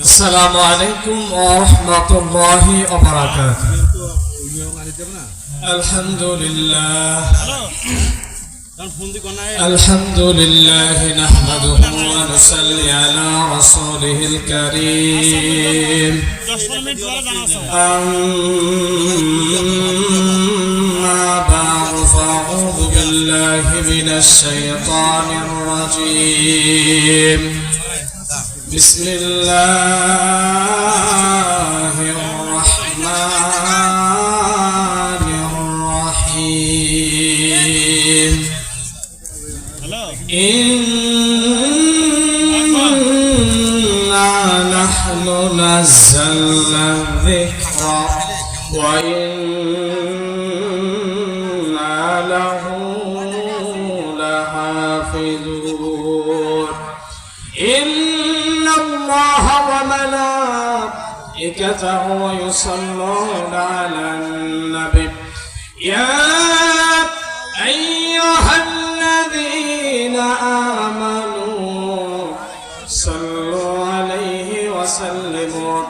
السلام عليكم ورحمة الله وبركاته الحمد لله الحمد لله نحمده ونصلي على رسوله الكريم أما بعد فأعوذ بالله من الشيطان الرجيم بسم الله الرحمن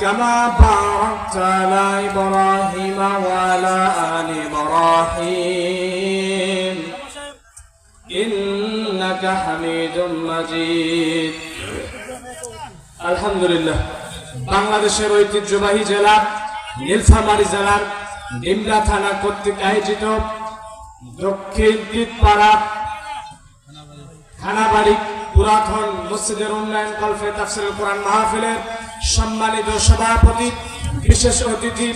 كما باركت على إبراهيم وعلى آل إبراهيم إنك حميد مجيد আলহামদুলিল্লাহ বাংলাদেশের ঐতিহ্যবাহী জেলা নীলফামারী জেলার ডিমলা থানা কর্তৃক আয়োজিত দক্ষিণ দ্বীপপাড়া থানাবাড়ি পুরাতন মসজিদের উন্নয়ন কল্পে তাফসিরুল কোরআন মাহফিলের সম্মানিত সভাপতি, বিশেষ অতিথি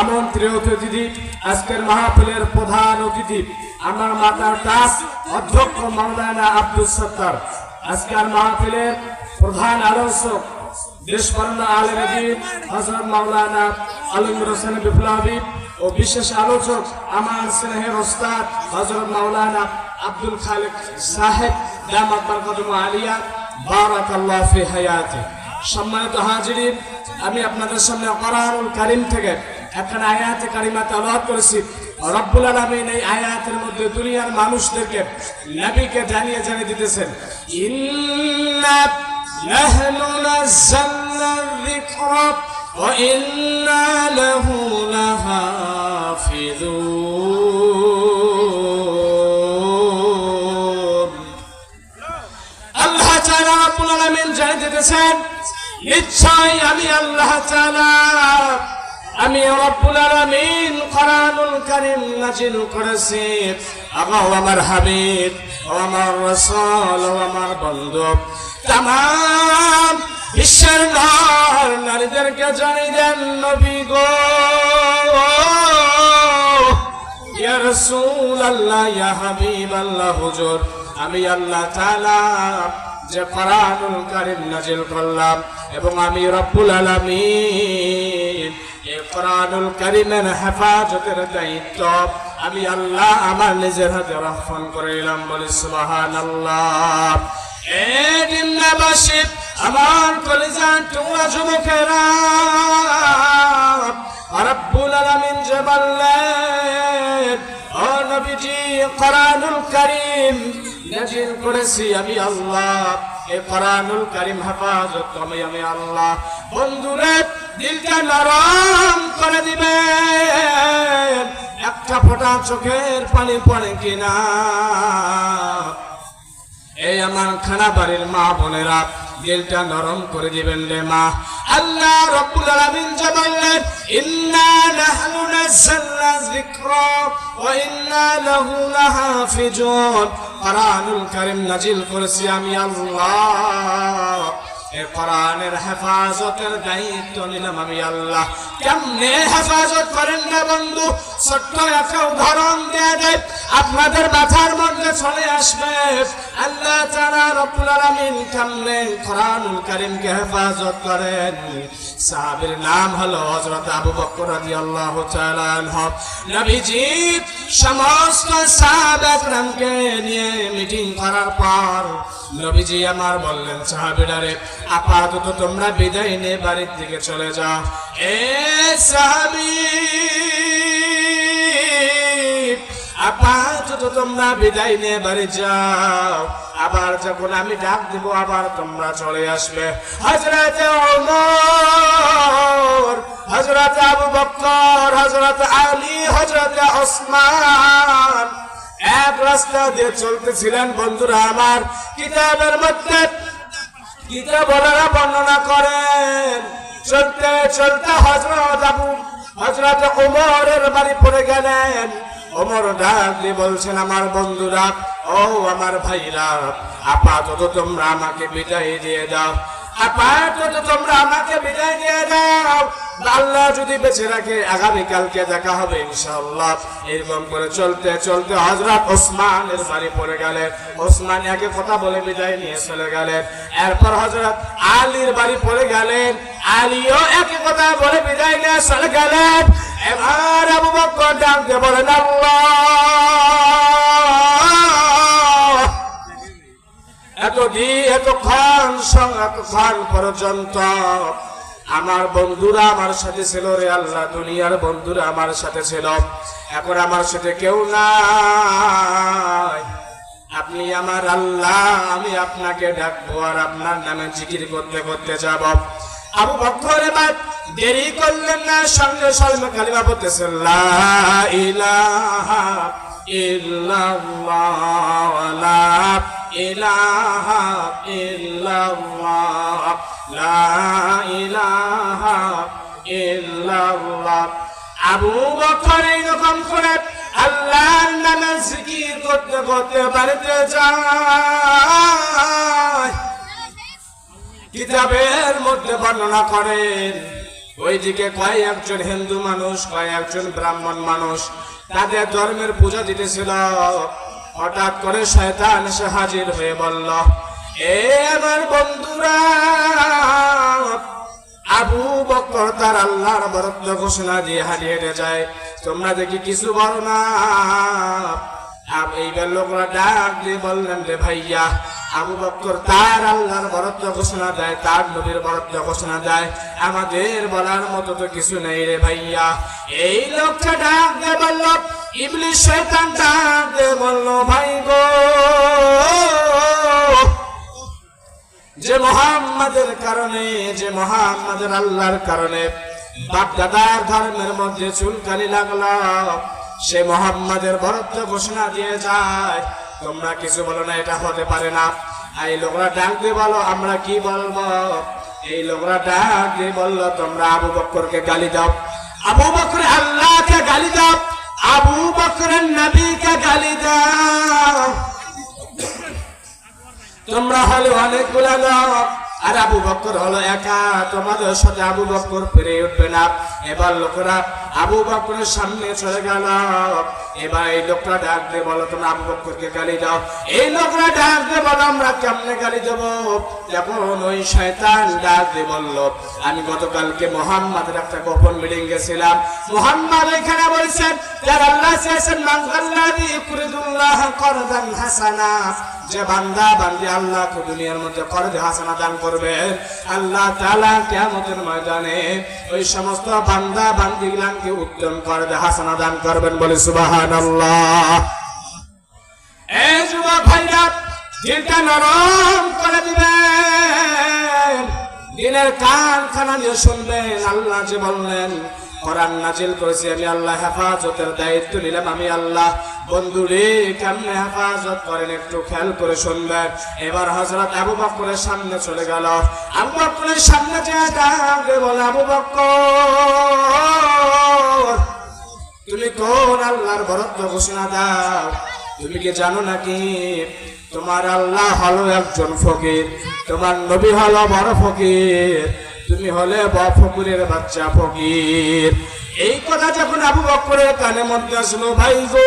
আমন্ত্রিত অতিথি, আজকের মাহফিলের প্রধান অতিথি, আমার মাতার দাস, অধ্যক্ষ মাওলানা আব্দুল সত্তার। আজকের মাহফিলের প্রধান আলোচক, দেশবর্ণ আলমদিন হজরত মাওলানা আলমুর হোসেন বিপ্লবী ও বিশেষ আলোচক, আমার স্নেহের ওস্তাদ হজরত মাওলানা আব্দুল খালেক সাহেব দামাত বরকতুম আলিয়া, বারাকাল্লাহ ফি হায়াতি। সম্মানিত হাজিরিন, আমি আপনাদের সামনে কোরআনুল কারীম থেকে একখানা আয়াতে কারিমা তেলাওয়াত করেছি। রব্বুল আলামিন এই আয়াতের মধ্যে দুনিয়ার মানুষদেরকে, নবীকে জানিয়ে জানিয়ে দিতেছেন আল্লাহ জানিয়ে দিতেছেন নিশ্চয় আমি আল্লাহ আমি রব্বুল আলামিন কোরআনুল কারীম নাজিল করেছি। আগো আমার হাবিব আমার রাসূল আমার বন্ধু। তামাম বিশ্বের নর নারীদেরকে জানিয়ে দেন নবী গো। ইয়া রাসূলুল্লাহ, ইয়া হাবিবাল্লাহ, হুজুর। আমি আল্লাহ তাআলা যে কোরআনুল কারীম নাজিল করলাম এবং আমি রব্বুল আলামিন এই কোরআনুল কারীমের হেফাজতের দায়িত্ব আমি আল্লাহ আমার নিজের হাতে রহমান করে নিলাম বলি সুবহানাল্লাহ। এ দিনবাসী আমার কলিজার টুকরা যুবকেরা, রব্বুল আলামিন যে বললেন, ও নবীজি, কোরআনুল কারীম নাজিল করেছি আমি আল্লাহ। এ কোরআনুল কারীম হেফাজত, আমি আমি আল্লাহ। বন্ধুরে, দিলটা নরম করে দিবেন। একটা ফোঁটা চোখের পানি পড়ে কিনা। এই আমার খানা বাড়ির মা বোনেরা দিলটা নরম করে দিবেন রে মা। আল্লাহ রব্বুল আলামিন যে বললেন, ইন্না নাহনু নাযালনা যিকরা ওয়া ইন্না লাহু লাহাফিজুন। কোরআনুল কারীম নাজিল করেছি আমি আল্লাহ। কোরআনের হেফাজতের দায়িত্ব নিলাম আমি আল্লাহ। কেমনে হেফাজত করেন না বন্ধু? ছোট্ট একটা উদাহরণ দেয়া যায় আপনাদের মাথার মধ্যে চলে আসবে। আল্লাহ তাআলা রব্বুল আলামিন কেমনে কোরআনুল কারীমকে হেফাজত করেন। সাহাবীর নাম হলো হযরত আবু বকর রাদিয়াল্লাহু তাআলা আনহু। নবীজি, সমস্ত সাহাবা নিয়ে মিটিং করার পর নবীজি আমার বললেন, সাহাবীরারে, আপাতত তোমরা বিদায় নিয়ে বাড়ির দিকে চলে যাও। এ সাহাবী! আপাতত তোমরা বিদায় নিয়ে যাও, আবার যখন আমি ডাক দিব, আবার তোমরা চলে আসবে। হজরতে ওমর হজরত আবু বকর হজরত আলী হজরত ওসমান এক রাস্তা দিয়ে চলতেছিলেন বন্ধুরা আমার। কিতাবের মধ্যে কিতাবলারা বর্ণনা করেন, চলতে চলতে হজরত আবু হজরত ওমরের বাড়ি পড়ে গেলেন। ওমর ডাক দিয়ে বলছেন, আমার বন্ধুরা ও আমার ভাইরা, আপাতত তোমরা আমাকে বিদায় দিয়ে দাও, আপাতত তোমরা আমাকে বিদায় দিয়ে দাও। আল্লাহ যদি বেঁচে রাখে, আগামীকালকে দেখা হবে ইনশাআল্লাহ। এরকম করে চলতে চলতে হজরত ওসমানের বাড়ি পড়ে গেলেন। ওসমান একে কথা বলে বিদায় নিয়ে চলে গেলেন। এরপর হজরত আলীর বাড়ি পড়ে গেলেন। আলীও একই কথা বলে বিদায় নিয়ে চলে গেলেন। এবার আবু বকর ডাকতে বলেন, আল্লাহ! এতদিন এতক্ষণ সং- এতক্ষণ পর্যন্ত আমার বন্ধুরা আমার সাথে ছিল রে আল্লাহ, দুনিয়ার বন্ধুরা আমার সাথে ছিল। এখন আমার সাথে কেউ নাই। আপনি আমার আল্লাহ, আমি আপনাকে ডাকবো আর আপনার নামে জিকির করতে করতে যাব। আবু বকর এবার দেরি করলেন না, সঙ্গে সঙ্গে কালিমা বলতেছেন লা আবু বকর এরকম করে আল্লাহর নামে জিকির করতে করতে বাড়িতে যায়। কিতাবের মধ্যে বর্ণনা করেন ওইদিকে কয় একজন হিন্দু মানুষ, কয় একজন ব্রাহ্মণ মানুষ। তাদের ধর্মের পূজা দিতেছিল। হঠাৎ করে শয়তান এসে হাজির হয়ে বলল, এ আমার বন্ধুরা, আবু বকর তার আল্লাহর বরত্ব ঘোষণা দিয়ে হারিয়ে যায়। তোমরা দেখি কিছু বলো না? এইবার লোকরা ডাক দিয়ে বললেন, রে ভাইয়া আবু বকর তার আল্লাহর বরত্ব ঘোষণা দেয়, তার নবীর বরত্ব ঘোষণা দেয়। আমাদের বলার মতো তো কিছু নেই রে ভাইয়া। এই লোকটা ডাক দিয়ে বলল ইবলিশ শয়তান ডাক দিয়ে বলল, ভাই গো। যে মোহাম্মদের কারণে, যে মোহাম্মদের আল্লাহর কারণে বাপদাদার ধর্মের মধ্যে চুলকানি লাগল। সে মোহাম্মদের বরত্ব ঘোষণা দিয়ে যায়। তোমরা কিছু বলো না, এটা হতে পারে না। এই লোকরা ডাক দিয়ে বলো, আমরা কি বলব? এই লোকরা ডাক দিয়ে বলল, তোমরা আবু বক্করকে গালি দাও। আবু বকর আল্লাহকে গালি দাও। আবু বকরের নবীকে গালি দাও। তোমরা হলে অনেকগুলা লোক আর আবু বক্কর হলো একা। তোমাদের সাথে আবু বক্কর ফিরে উঠবে না। এবার লোকেরা আবু বক্করের সামনে চলে গেল। এবার এই লোকরা ডাক দিয়ে বলো, তোমরা আবু বক্করকে গালি দাও। এই লোকরা ডাক দিয়ে বলো, আমরা কেমনে গালি দেব? যখন ওই শয়তান ডাক দিয়ে বলল, আমি গতকালকে মোহাম্মদের একটা গোপন মিটিং গেছিলাম। মোহাম্মদ এখানে বলছেন, যার আল্লাহ চেয়েছেন মানগাল্লাদি ইকুরিদুল্লাহ করদান হাসানা। যে বান্দা বান্দি আল্লাহকে দুনিয়ার মধ্যে করদে হাসানা দান করবে, আল্লাহ তাআলা কিয়ামতের ময়দানে ওই সমস্ত বান্দা গুলাকে উত্তম করদে হাসানা দান করবেন বলে সুবহানাল্লাহ। এই ভাইরা দিলটা নরম করে দিবেন, দিনের কান খানা শুনবেন, আল্লাহ যে বললেন, কোরআন নাজিল করেছি আমি আল্লাহ হেফাজতের দায়িত্ব নিলাম আমি আল্লাহ। বন্ধু রে কেমনে হেফাজত করেন একটু খেয়াল করে শুনবেন। এবার হজরত আবু বকরের সামনে চলে গেল। আবু বকরের সামনে যে ডাকে বলে, আবু বকর তুমি কোন আল্লাহর বরত্ব ঘোষণা দাও? তুমি কি জানো নাকি? তোমার আল্লাহ হলো একজন ফকির, তোমার নবী হলো বড় ফকির, তুমি হলে বড় ফকিরের বাচ্চা ফকির। এই কথা যখন আবু বকরের কানে মধ্যে আসলো, ভাই গো,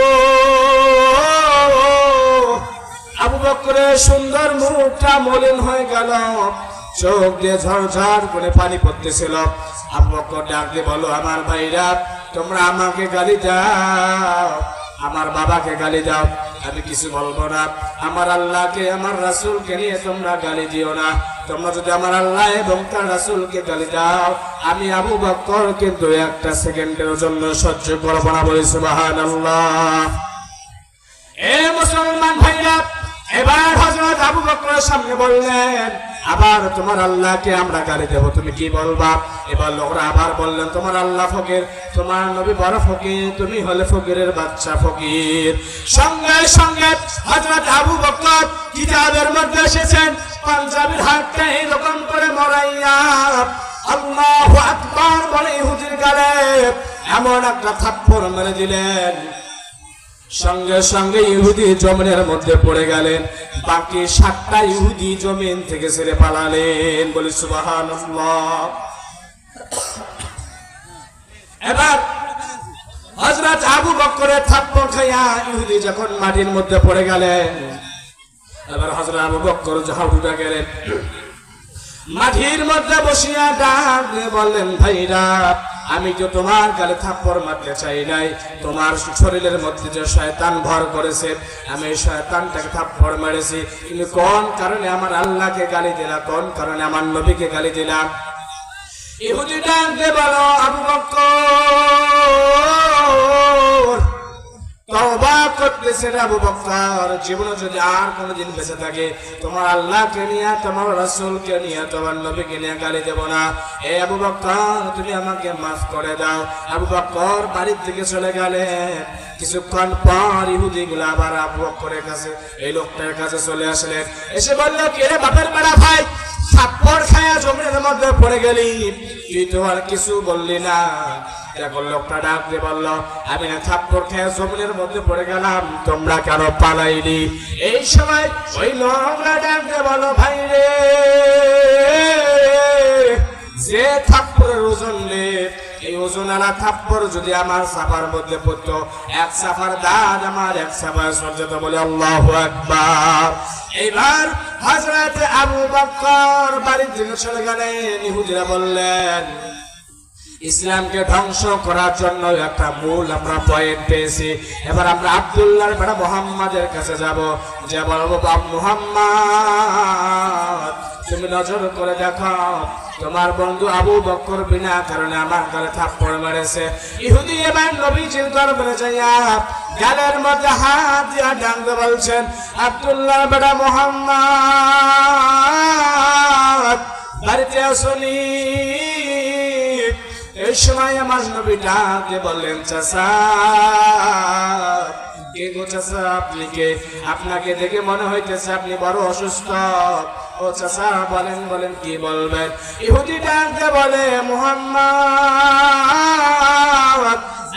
আবু বকরের সুন্দর মুখটা মলিন হয়ে গেল। চোখ দিয়ে ঝরঝর করে পানি পড়তেছিল। আবু বকর ডাক দিয়ে বলো আমার ভাইরা, তোমরা আমাকে গালি দাও। আমার বাবাকে গালি দাও। আমি কিছু বলব না। আমার আল্লাহকে, আমার রাসুলকে নিয়ে তোমরা গালি দিও না। তোমরা যদি আমার আল্লাহ এবং তার রাসুলকে গালি দাও, আমি আবু বক্কর কিন্তু একটা সেকেন্ডের জন্য সহ্য করব না বলেছি মহান আল্লাহ এ মুসলমান ভাইরা এবার হযরত আবু বকরের সামনে বললেন, আবার তোমার আল্লাহকে আমরা গালি দেব, তুমি কি বলবা? এবার লোকরা আবার বললেন, তোমার আল্লাহ ফকির, তোমার নবী বড় ফকির, তুমি হলে ফকিরের বাচ্চা ফকির। সঙ্গে সঙ্গে হজরত আবু বকর কিতাবের মধ্যে এসেছেন, পাঞ্জাবির হাতটা এরকম করে মরাইয়া আল্লাহু আকবার বলে ইহুদির গালে এমন একটা থাপ্পড় মেরে দিলেন। সঙ্গে সঙ্গে ইহুদি জমিনের মধ্যে পড়ে গেলেন। বাকি সাতটা ইহুদি জমিন থেকে ছেড়ে পালালেন। বলি সুবাহান এবার হজরত আবু বকরের থাপ্পড় খাইয়া ইহুদি যখন মাটির মধ্যে পড়ে গেলেন, এবার হজরত আবু বকর জাহাবুটা গেলেন। মাটির মধ্যে বসিয়া ডাক বললেন, ভাইরা আমি তো তোমার গালে থাপ্পড় মারতে চাই নাই, তোমার শরীরের মধ্যে যে শয়তান ভর করেছে, আমি এই শয়তানটাকে থাপ্পড় মেরেছি। তুমি কোন কারণে আমার আল্লাহকে গালি দিলা, কোন কারণে আমার নবীকে গালি দিলা? ইহুদি ডাক দিয়ে বলো, আবু বকর তওবা করতেছে রে আবু জীবনে যদি আর কোনোদিন বেঁচে থাকে, তোমার আল্লাহকে নিয়ে, তোমার নিয়ে, তোমার নবীকে নিয়ে গালি দেব না। এ আবু তুমি আমাকে মাফ করে দাও। আবু বাড়ির থেকে চলে গেলেন কিছুক্ষণ পর ইহুদি গুলো আবার আবু বকরের কাছে, এই লোকটার কাছে চলে আসলেন এসে বলল, কে বাপের বেড়া ভাই? থাপ্পড় খায়া জমিনের মধ্যে পড়ে গেলি। তুই তো আর কিছু বললি না। এখন লোকটা ডাক দিয়ে বলল, আমি না থাপ্পড় খেয়ে জমিনের মধ্যে পড়ে গেলাম, তোমরা কেন পালাইনি? এই সময় ওই লোকটা ডাক দিয়ে বলো ভাই রে, যে থাপ্পড়ের ওজন রে এই ওজন আলা থাপ্পড় যদি আমার সাফার মধ্যে পড়তো, এক সাফার দাঁত আমার, এক সাফার সর্যত বলে আল্লাহ আকবার। এইবার হজরত আবু বকর বাড়ির দিকে চলে গেলেন বললেন, ইসলামকে ধ্বংস করার জন্য একটা মূল আমরা পয়েন্ট পেয়েছি। এবার আমরা আব্দুল্লাহর বেড়া মোহাম্মদের কাছে যাব। যে বলব মোহাম্মদ, তুমি নজর করে দেখো তোমার বন্ধু আবু বকর বিনা কারণে আমার গালে থাপ্পড় মেরেছে। ইহুদি এবার নবীজির দরবারে যাইয়া গালের মধ্যে হাত দিয়া ডাঙ্গে বলছেন, আব্দুল্লাহ বেড়া মোহাম্মদ, বাড়িতে আসনি এই সময় আমার নবী ডাকে বললেন চাষা কে গো চাষা আপনি কে? আপনাকে দেখে মনে হইতেছে আপনি বড় অসুস্থ। ও চাষা বলেন বলেন, কি বলবেন ইহুদি ডাকতে বলে, মোহাম্মদ,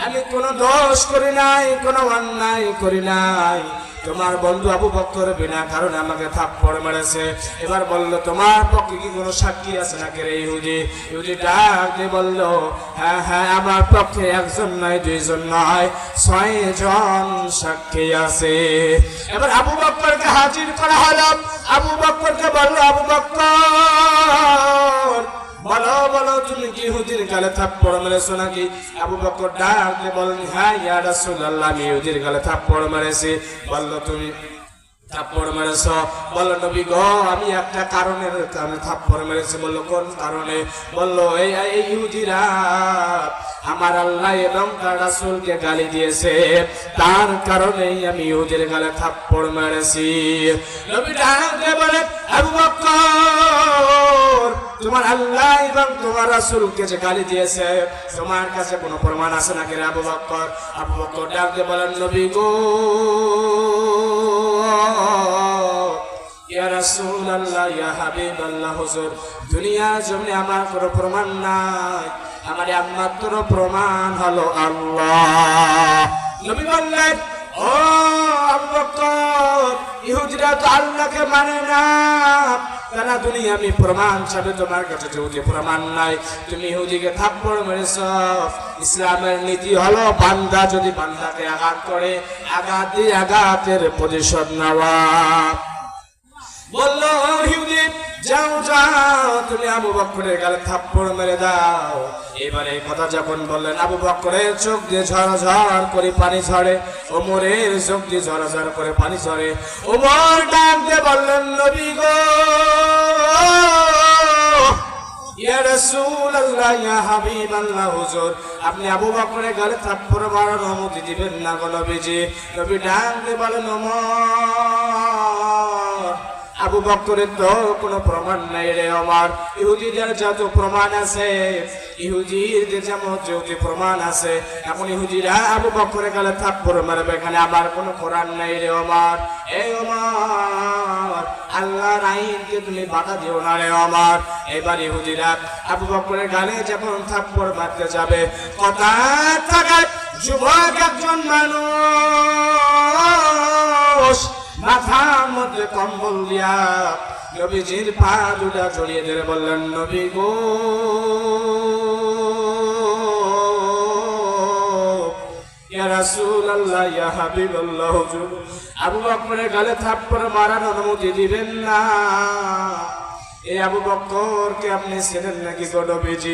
আমি কোনো দোষ করি নাই, কোনো অন্যায় করি নাই। তোমার বন্ধু আবু বক্কর বিনা কারণে আমাকে থাপ্পড় মেরেছে। এবার বলল, তোমার পক্ষে কি কোনো সাক্ষী আছে নাকি রে ইহুদি? ইহুদি ডাক দিয়ে বলল হ্যাঁ হ্যাঁ আমার পক্ষে একজন নয়, দুইজন নয়, ছয় জন সাক্ষী আছে। এবার আবু বক্করকে হাজির করা হলো। আবু বক্করকে বলল, আবু বক্কর বলো বলো, তুমি কি হুদির গালে থাপ্পড় মেরেছো নাকি? আবু বকর ডাকলে বলেন হ্যাঁ ইয়া রাসূলুল্লাহ, আমি হুদির গালে থাপ্পড় মেরেছি। বলল, তুমি থাপ্পড় মেরেছ? বলল, নবী গো, আমি একটা কারণের কারণে থাপ্পড় মেরেছি। বলল, কোন কারণে? বলল, এই ইহুদিরা আমার আল্লাহ এবং রাসূলকে গালি দিয়েছে। তার কারণেই আমি ইহুদির গালে থাপ্পড় মেরেছি। নবী ডাক বলে, আবু বকর তোমার আল্লাহ এবং তোমার রাসূলকে যে গালি দিয়েছে, তোমার কাছে কোনো প্রমাণ আছে নাকি রে আবু বকর আবু বকর ডাক বলেন, নবী গো রাসূলুল্লাহ, ইয়া হাবিবাল্লাহ, হুজুর। দুনিয়ার জমিনে আমার কোনো প্রমাণ নাই। আমার একমাত্র প্রমাণ হলো আল্লাহ। নবী বললেন, ও ইহুদিরা তো আল্লাহকে মানে না। তারা দুনিয়া আমি প্রমাণ চাবে তোমার কাছে যদি প্রমাণ নাই, তুমি ইহুদিকে থাপ্পড় মেরেছ। ইসলামের নীতি হলো বান্দা যদি বান্দাকে আঘাত করে, আঘাত দিয়ে আঘাতের প্রতিশোধ নেওয়া। ইহুদি যাও যাও, তুমি আবু গালে থাপ্পড় মেরে দাও। এবারে কথা যখন বললেন, আবু দিয়ে করে পানি দিয়ে ঝরঝর করে পানি ওমর দিয়ে গো আপনি আবু বকরের গালে থাপ্পড় মারার অনুমতি দিবেন না গো নবীজি? নবী ডাক দিয়ে বলেন ওমর আবু বকরের তো কোনো প্রমাণ নাই রে আমার ইহুদিদের যত প্রমাণ আছে ইহুদিদের যেমন যত প্রমাণ আছে এখন ইহুদিরা আবু বকরের গালে থাপ্পড় মারবে এখানে আমার কোনো কোরআন নাই রে আমার এ আমার আল্লাহর আইনকে তুমি বাধা দিও না রে আমার এবার ইহুদিরা আবু বকরের গালে যখন থাপ্পড় মারতে যাবে, কথা থাকায় যুবক একজন মানুষ মাথার মধ্যে কম্বল দিয়া নবীজির পা দুটা জড়িয়ে ধরে বললেন, নবী গো আবু বকরের গালে থাপ্পড় মারার অনুমতি দিবেন না। এই আবু বকরকে আপনি ছিলেন নাকি গো নবীজি?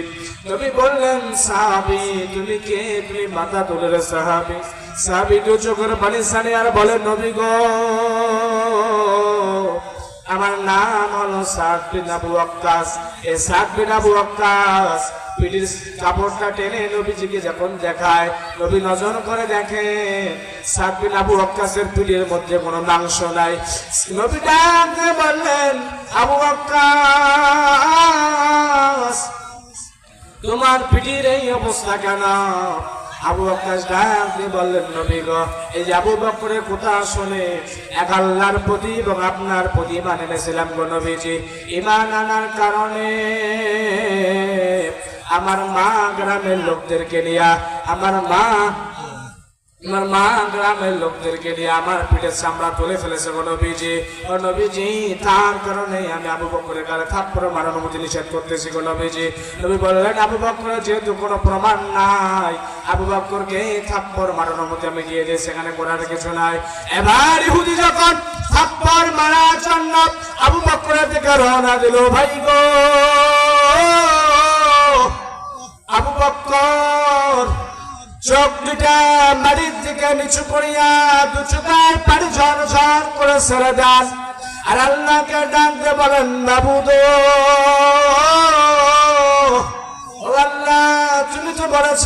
নবী বললেন, সাহাবি, তুমি কে? তুমি মাথা তুলে সাহাবি। সাহাবী দু চোখের পানি সানি আর বলে, নবী গো। আমার নাম হলো সাদ বিন আবু ওয়াক্কাস। এই সাদ বিন আবু ওয়াক্কাস পিঠির কাপড়টা টেনে নবীজিকে যখন দেখায়, নবী নজর করে দেখে সাদ বিন আবু ওয়াক্কাসের পিঠের মধ্যে কোনো মাংস নাই। নবী ডাকতে বললেন, আবু ওয়াক্কাস, তোমার পিঠির এই অবস্থা কেন? আবু বকর ডাক বললেন, নবী এই যে আবু বক্করের কথা শুনে এক আল্লাহর প্রতি এবং আপনার প্রতি ইমান এনেছিলাম গো নবীজি। ইমান আনার কারণে আমার মা গ্রামের লোকদেরকে নিয়া, আমার মা আমার মা গ্রামের লোকদেরকে নিয়ে আমার পিঠের চামড়া তুলে ফেলেছে গো নবীজি। ও নবীজি, তার কারণে আমি আবু বকরের গালে থাপ্পড় মারার অনুমতি নিষেধ করতেছি গো নবীজি। নবী বললেন, আবু বকরের যেহেতু কোনো প্রমাণ নাই, আবু বকরকে থাপ্পড় মারার অনুমতি আমি দিয়ে দিই, সেখানে করার কিছু নাই। এবার ইহুদি যখন থাপ্পড় মারার জন্য আবু বকরের দিকে রওনা দিল, ভাই গো, আবু বকর চোখ দুটা মাটির দিকে নিচু করিয়া দু চোখার পানি করে ছেড়ে দেন। আর আল্লাহকে ডাকতে বলেন বাবু দো আল্লাহ, তুমি তো বলেছ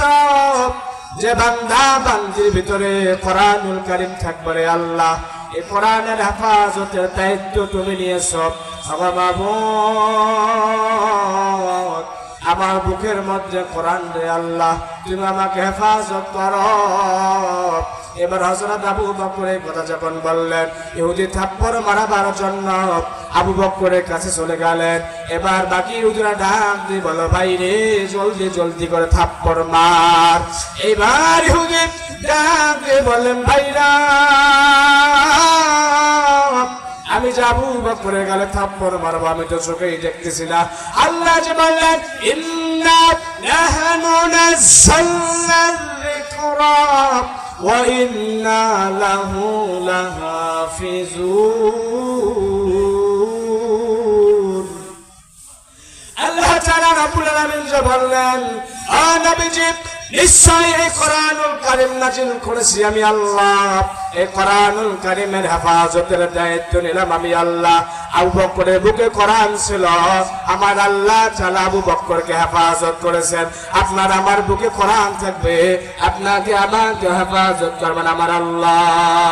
যে বান্দা বান্দির ভিতরে কোরআনুল কারিম থাকবে আল্লাহ। এই কোরআনের হেফাজতের দায়িত্ব তুমি নিয়েছ। আমার বাবু আমার বুকের মধ্যে কোরআন রে আল্লাহ, তুমি আমাকে হেফাজত করো। এবার হজরত আবু বকরের কথা যখন বললেন, ইহুদি থাপ্পর মারাবার জন্য আবু বকরের কাছে চলে গেলেন। এবার বাকি ইহুদিরা ডাক দিয়ে বলো ভাই রে, জলদি জলদি করে থাপ্পর মার। এবার ইহুদি ডাক দিয়ে বললেন, ভাইরা আমি যাব বকরের গালে থাপ্পড় মারবো, আমি তো চোখেই দেখতেছি না। আল্লাহ যে বললেন, ইন্না নাহনু নাযালনা যিকরা ওয়া ইন্না লাহু লাহাফিজুন। আল্লাহ তাআলা রাব্বুল আলামিন যে বললেন, আ নবীজি নিশ্চয় এই করেছি আমি আল্লাহ। দায়িত্ব নিলাম আমি আল্লাহ। আবু বুকে আমার আল্লাহ হেফাজত করেছেন। আপনার আমার বুকে কোরআন থাকবে। আপনাকে আমাকে হেফাজত করবেন আমার আল্লাহ।